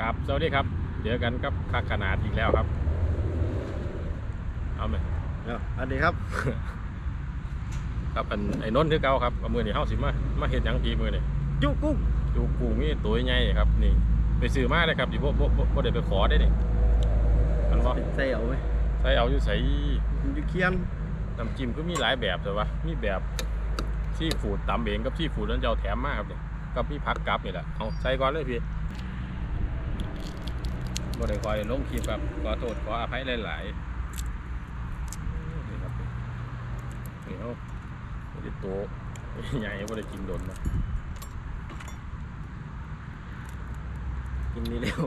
ครับสวัสดีครับ เจอกันกับคักขนาดอีกแล้วครับ เอาไหมเอ้าอันนี้ครับครับอันไอ้นนท์คือเก่าครับเอามือนี่เฮาสิมามาเฮ็ดหยังทีมือนี่จุกุ้งดูปูมีตัวใหญ่ครับ นี่ ไปซื้อมาเลยครับดิบ่บ่บ่บ่ได้ไปขอได้นี่มันบ่ใส่เอาไหมใส่เอาอยู่ใส่มันอยู่เคียงน้ำจิ้มก็มีหลายแบบแต่ว่ามีแบบซีฟู้ดตำเองกับซีฟู้ดนั้นจะเอาแถมมาครับนี่กับมีผักกับนี่แหละเอาใส่ก่อนเลยพี่ บ่ได้คอยลงคลิปครับขอโทษขออภัยหลายๆนี่ครับนี่เอาบ่ได้โตใหญ่บ่ได้กินโดนนะกินนี่แล้ว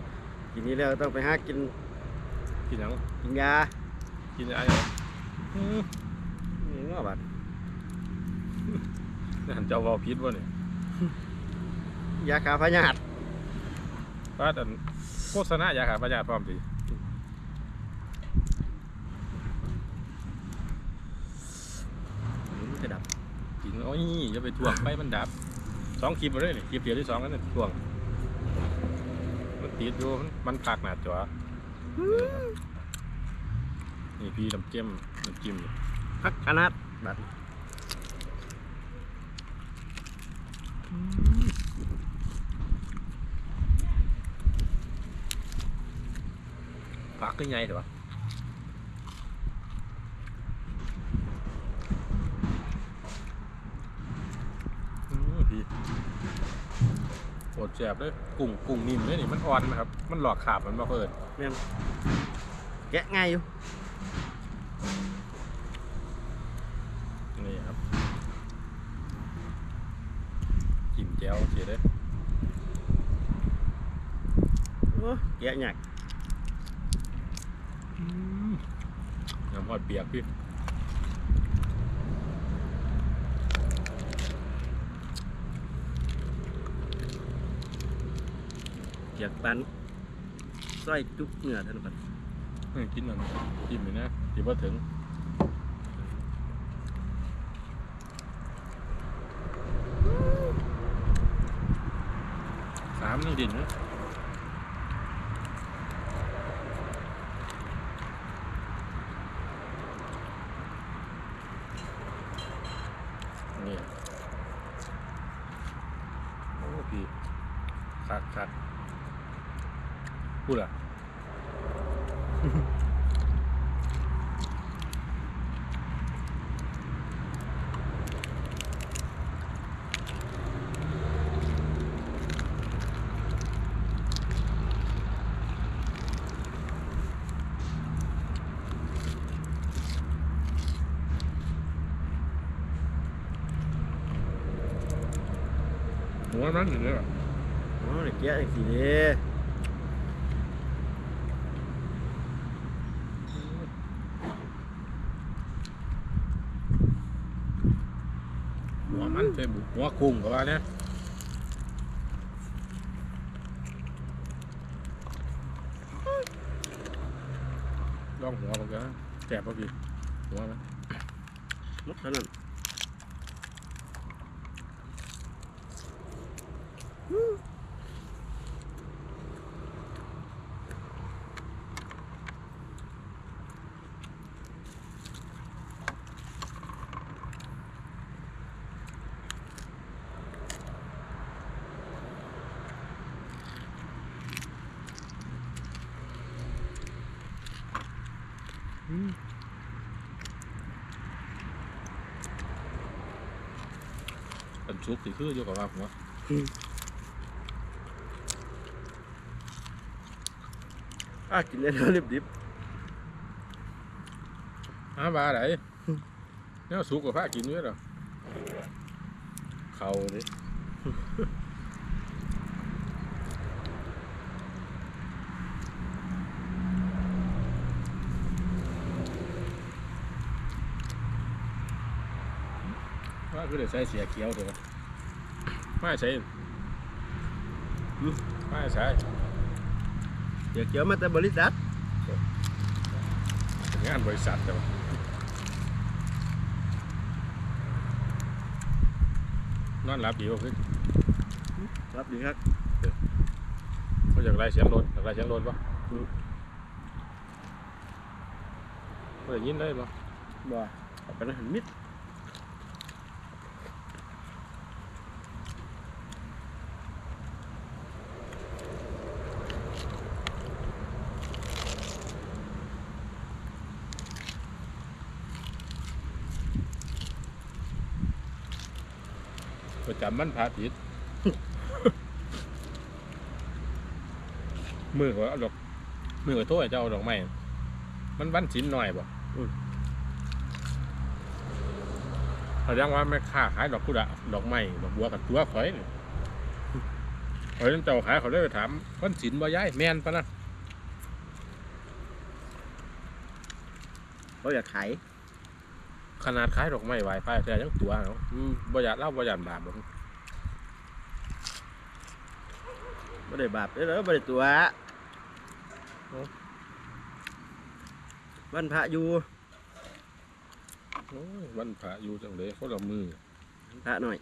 กินนี่แล้วต้องไปหากินกินหยังกินยากินอะไรอืมนี่เนาะบัดนั่นเจ้าเว้าผิดบ่นี่ยาขาพยาธิ ว่าอันโฆษณาอยาขาพยาธิพร้อมสิมันจะดับกินโอ้ยอย่าไปถ่วงไปมันดับสองคลิปมาเลยนี่คลิปเดียวที่สองแล้วนี่ถ่วง มันติดอยู่มันผักหนาจ๋อนี่พี่น้ำจิ้มน้ำจิ้มพักขนาดบัด ผักขึ้นใหญ่เถอะวะอืมพี่โอดแจบเลยกุ้งกุ้งนิ่มเลยนี่มันอ่อนนะครับ มันหลอกขาบมันมาเพิ่นแม่นแกะง่ายอยู่ นี่ครับจิ้มแจ่วเสียเลยโอ้แกะยาก น้ำพอดเปียกพี่เกียกปันสร้อยจุ๊บเหงื่อท่านบัดเฮ้ยกินนั่นจิ้มเลยนะจิ้มว่าถึงสามนี่ดินนะนี่โอ้พี่คักคัก พูดอะหัวมันอยู่เนี่ย โอ้ยแกะจังซี่เด้หัวมันใช่บุหัวกุ้งกับว่าเนี่ยลองหัวมันกันแสบป่ะพี่หัวมันหมดเท่านั้นอืม เป็นชุกสิคืออยู่กับว่าหัวอะกินได้แล้วรีบดิบหาบาไหนเนี่ยสุกกับผ้ากินด้วยเหรอเขาดิ ว่าคือเดี๋ยวใส่เสียเขียวเถอะไม่ใช่ไม่ใช่เดี๋ยวเกี่ยวมาแต่บริษัทเป็นงานบริษัทแต่ว่านอนหลับดีกว่าคือรับดีครับเขาอยากไล่เสียงรถอยากไล่เสียงรถปะไม่ได้ยินได้ปะบ่เอาไปนะหันมิด จำมันพระติด มือก็เอาดอก มือก็โทษให้เจ้าเอาดอกไม้มันวันสินหน่อยบ่แสดงว่าไม่ค่าขายดอกกุดะดอกไม้ดอกบัวกับตัวข่อยนี่ข่อยนั่นเจ้าขายเขาเลยไปถามวันสินบ่ย้ายแม่นปะนะเขาอยากขาย ขนาดขายดอกไม้ไหวไฟแต่ยังตัวเนาะอืมบ่อยากเล่าบ่อยากบาปบ่บ่ได้บาปเด้อบ่ได้ตัววันพระอยู่โอ้ยวันพระอยู่จังเลยคนละมือพระหน่อย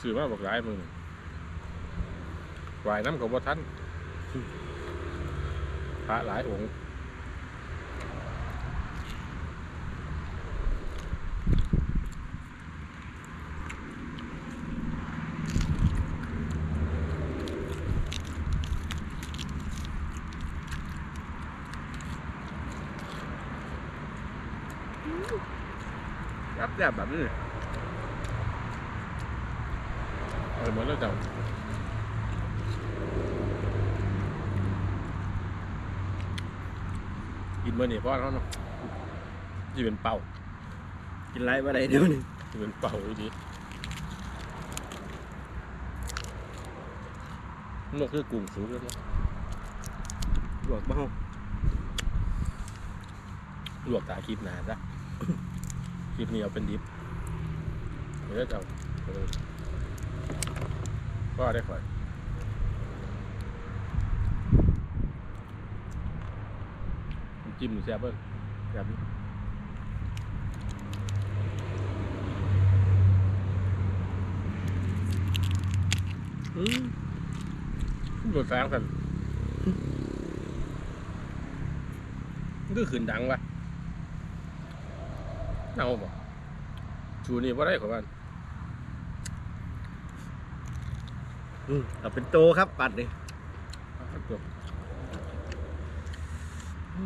ถือว่าบอกหลายมือนี่ไหวน้ำกับว่าท่านพ ระหลายองค์รับแบบแบบนี้เออเหมือนแล้วเจ้า กินเมื่อนี่พ่อเขาเนาะที่เป็นเป่ากินไรบ่ได้เดี๋ยวนี้ที่เป็นเป่าอยู่ดีมันคือกลุ่มสูงแล้วเนาะลวกบ่เฮาลวกตาคลิปหนาซะคลิปนี้เอาเป็นดิฟเดี๋ยวจะเอาเออก็ได้ค่อยน้ำ จิ้มแซ่บเบิ้ลแบบอืมโดดแสงสันมันก็ขืนดังวะเอาบ่ชูนี่ว่าได้ขอบ้านอืมเอาเป็นโตครับปัดนี่ตัว ต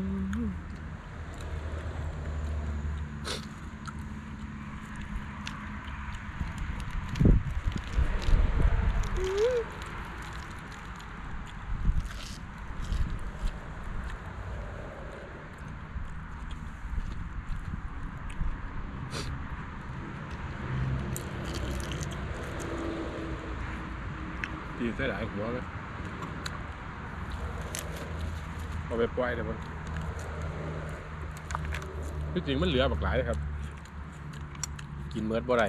ีเสียดายหัวเลยเอาไปปล่อยเลยวมัน ที่จริงมันเหลือบักหลายเลยครับ กินเมิดบ่ได้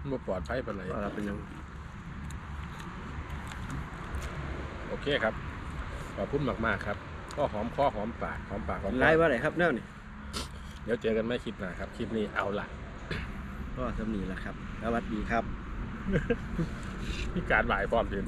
มันบ่ปลอดภัยปานไหนว่าเราเป็นหยังโอเคครับขอบคุณมากๆครับก็หอมคอหอมปากหอมปากหอมกินคไรอบ่ได้ครับแนวนี่เดี๋ยวเจอกันไม่คลิปหน้าครับคลิปนี้เอาละก็สำนีแหละครับสวัสดีครับ พี่การบ่ายพร้อมถึง